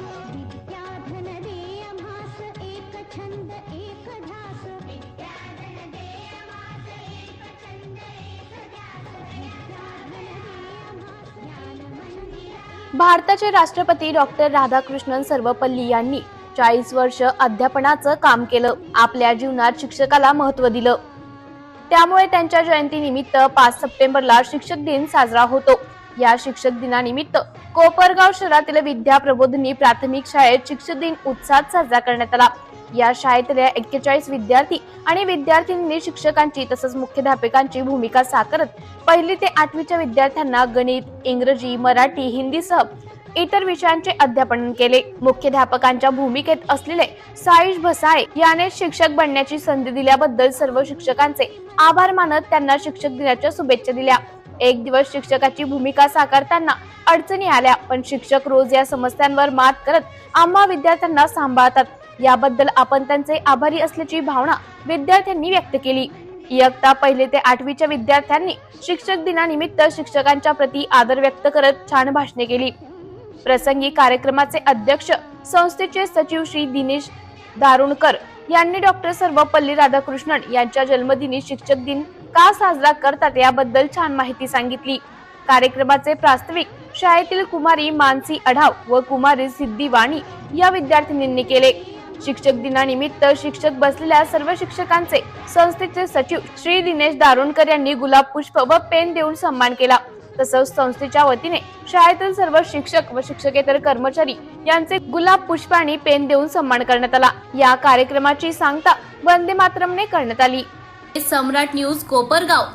विद्याधन दे आम्हास एक छंद एक ध्यास. विद्याधन दे आम्हास एक छंद एक ध्यास. विद्याधन दे आम्हास ज्ञान मंदिर भारताचे राष्ट्रपती डॉक्टर राधाकृष्णन सर्वपल्ली यांनी चाळीस वर्ष अध्यापनाचं काम केलं आपल्या जीवनात शिक्षकाला महत्त्व दिलं. त्यामुळे त्यांच्या जयंतीनिमित्त पाच सप्टेंबरला शिक्षक दिन साजरा होतो. या शिक्षक दिनानिमित्त कोपरगाव शहरातील विद्या प्रबोधिनी प्राथमिक शाळेत शिक्षक दिन उत्साहात साजरा करण्यात आला. या शाळेतल्या एक्केचाळीस विद्यार्थी आणि विद्यार्थिनींनी शिक्षकांची तसंच मुख्याध्यापकांची भूमिका साकारत पहिली ते आठवीच्या विद्यार्थ्यांना गणित इंग्रजी मराठी हिंदीसह इतर विषयांचे अध्यापन केले. मुख्याध्यापकांच्या भूमिकेत असलेले साईश भसाळे याने शिक्षक बनण्याची संधी दिल्याबद्दल सर्व शिक्षकांचे आभार मानत त्यांना शिक्षक दिनाच्या शुभेच्छा दिल्या. एक दिवस शिक्षकाची भूमिका साकारताना अडचणी आल्या पण शिक्षक रोज या समस्यांवर मात करत आम्हा विद्यार्थ्यांना सांभाळतात. याबद्दल आपण त्यांचे आभारी असल्याची भावना विद्यार्थ्यांनी व्यक्त केली. इयत्ता पहिले ते आठवीच्या विद्यार्थ्यांनी शिक्षक दिनानिमित्त शिक्षकांच्या प्रती आदर व्यक्त करत छान भाषणे केली. प्रसंगी कार्यक्रमाचे अध्यक्ष संस्थेचे सचिव श्री दिनेश दारुणकर यांनी डॉक्टर सर्वपल्ली राधाकृष्णन यांच्या जन्मदिनी शिक्षक दिन का साजरा करतात याबद्दल छान माहिती सांगितली. कार्यक्रमाचे प्रास्ताविक शाळेतील कुमारी मानसी अढाव व कुमारी सिद्धी वाणी या विद्यार्थिनींनी केले. शिक्षक दिनानिमित्त शिक्षक बसलेल्या सर्व शिक्षकांचे संस्थेचे सचिव श्री दिनेश दारुणकर यांनी गुलाब पुष्प व पेन देऊन सन्मान केला. तसंच संस्थेच्या वतीने शाळेतील सर्व शिक्षक व शिक्षकेतर कर्मचारी यांचे गुलाब पुष्प आणि पेन देऊन सन्मान करण्यात आला. या कार्यक्रमाची सांगता वंदे मातरमने करण्यात आली. सम्राट न्यूज कोपरगाव.